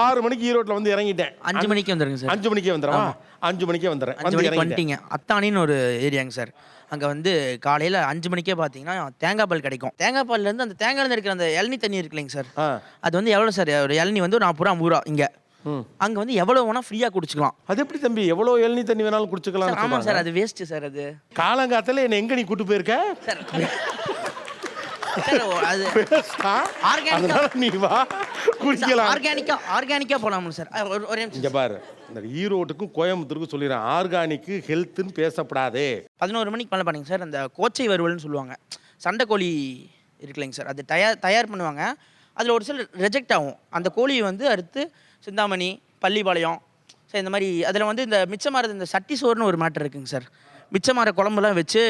ஆறு மணிக்கு ஈரோட்ல வந்து இறங்கிட்டேன். அஞ்சு மணிக்கு வந்துருங்க சார். அஞ்சு மணிக்கே வந்துடுறா அஞ்சு மணிக்கே வந்துடுறேன். அஞ்சு மணிக்கு வந்துட்டீங்க. அத்தானின்னு ஒரு ஏரியாங்க சார். அங்கே வந்து காலையில் அஞ்சு மணிக்கே பார்த்தீங்கன்னா தேங்காய் பால் கிடைக்கும். தேங்காய் பால்லேருந்து அந்த தேங்காயிலேருந்து இருக்கிற அந்த இளநி தண்ணி இருக்கு இல்லைங்க சார் அது வந்து எவ்வளோ சார்? ஒரு இளநி வந்து ஒரு நாற்பது ரூபா ஐம்பது ரூபா இங்கே. அங்கே வந்து எவ்வளோ வேணால் ஃப்ரீயாக குடிச்சிக்கலாம். அது எப்படி தம்பி? எவ்வளோ இளநீ தண்ணி வேணாலும் குடிச்சுக்கலாம் ஆமாம் சார் அது வேஸ்ட்டு சார் அது. காலங்காத்துல என்ன எங்க நீ கூட்டு போயிருக்க? சார் அது. அதனால நீ வா குடிக்கலாம். சார் அஹ், ஒரு இங்க பாரு இந்த ஈரோட்டுக்கும் கோயம்புத்தூருக்கும் சொல்லிடுறேன். ஆர்கானிக்கு ஹெல்த்னு பேசப்படாதே. பதினோரு மணிக்கு மேலே பண்ணிங்க சார் அந்த கோச்சை வறுவல்னு சொல்லுவாங்க. சண்டைக்கோழி இருக்குல்லைங்க சார் அது தயார் தயார் பண்ணுவாங்க. அதில் ஒரு சில ரிஜெக்ட் ஆகும். அந்த கோழியை வந்து அறுத்து சிந்தாமணி பள்ளிப்பாளையம் சார் இந்த மாதிரி அதில் வந்து இந்த மிச்சமாறது இந்த சட்டி சோறுன்னு ஒரு மேட்டர் இருக்குங்க சார். மிச்சமாற குழம்புலாம் வச்சு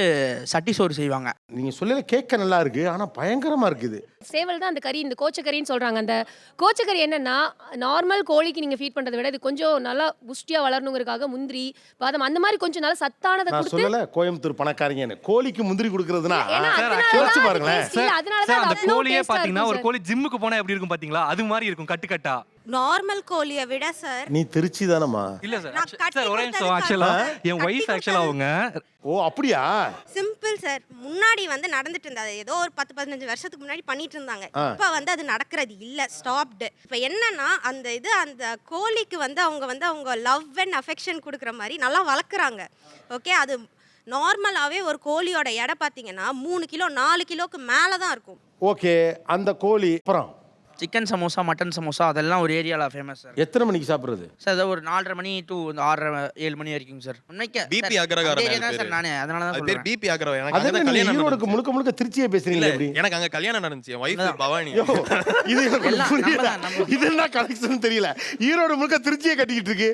சட்டி சோறு செய்வாங்க. நீங்க சொல்லல கேட்க நல்லா இருக்கு ஆனா பயங்கரமா இருக்குது. சேவல் தான் அந்த கறி இந்த கோச்சக்கறின்னு சொல்றாங்க. அந்த கோச்சக்கறி என்னன்னா நார்மல் கோழிக்கு நீங்க ஃபீட் பண்றதை விட இது கொஞ்சம் நல்லா புஷ்டியா வளரணுங்கிறதுக்காக முந்திரி பாதம் அந்த மாதிரி கொஞ்சம் நல்லா சத்தானதை நான் கொடுத்து சொல்லல கோயம்புத்தூர் பணக்காரங்கன்னு. கோழிக்கு முந்திரி கொடுக்கறதுனா ஏன்னா அதனால யோசிச்சு தான் பாருங்களேன். அது tasty. அதனால சார் தான் அந்த அது அவ்வளோ கோழியே taste-ஆ பாத்தீங்கன்னா ஒரு இருக்கும் கோழி ஜிம்முக்கு போனா எப்படி இருக்கும் பாத்தீங்களா? அது மாதிரி இருக்கும் கட்டு கட்டா நார்மல் கோழியை விட சார் நீ திருச்சி தானம்மா? இல்ல சார் நான் கட்டி சார் ஒரே நிமிஷம் கொடுத்ததுக்கு ஆக்சுவலா அப்புறம் என் கட்டி ஒய்ஃப் ஆக்சுவலா அவங்க ஓ அப்படியா? சிம்பிள் சார் முன்னாடி வந்து நடந்துட்டு இருந்தது ஏதோ ஒரு பத்து பதினஞ்சு வருஷத்துக்கு முன்னாடி பண்ணிட்டு இருந்தாங்க. ஆ. இப்ப வந்து அது நடக்கிறது இல்ல ஸ்டாப்டு இப்ப என்னன்னா அந்த இது அந்த கோழிக்கு வந்து அவங்க வந்து அவங்க லவ் அண்ட் அஃபெக்ஷன் கொடுக்குற மாதிரி நல்லா வளர்க்குறாங்க. ஓகே அது நார்மலாகவே ஒரு கோழியோட எடை பார்த்தீங்கன்னா மூணு கிலோ நாலு கிலோக்கு மேலே தான் இருக்கும். ஓகே அந்த கோழி அப்புறம்? சிக்கன் சமோசா மட்டன் சமோசா அதெல்லாம் ஒரு ஏரியாவில் ஃபேமஸ் சார் எத்தனை மணிக்கு சாப்பிடுறது? சார் அது ஒரு நாலரை மணி டு இந்த ஆறரை ஏழு மணி வரைக்கும் சார் உண்மைக்கு தான் அது சார். நானே. அதனால தான் பேர் பிபி ஆகிறவன் எனக்கு கல்யாணம் ஈரோடுக்கு நடந்துச்சு. முழுக்க முழுக்க திருச்சியே பேசுறீங்க எப்படி? எனக்கு அங்க கல்யாணம் நடந்துச்சு. ஒய்ஃப் பவானி. இது. இது என்ன கனெக்ஷன் தெரியல. ஈரோடு முழுக்க திருச்சியை கட்டிக்கிட்டு இருக்கு.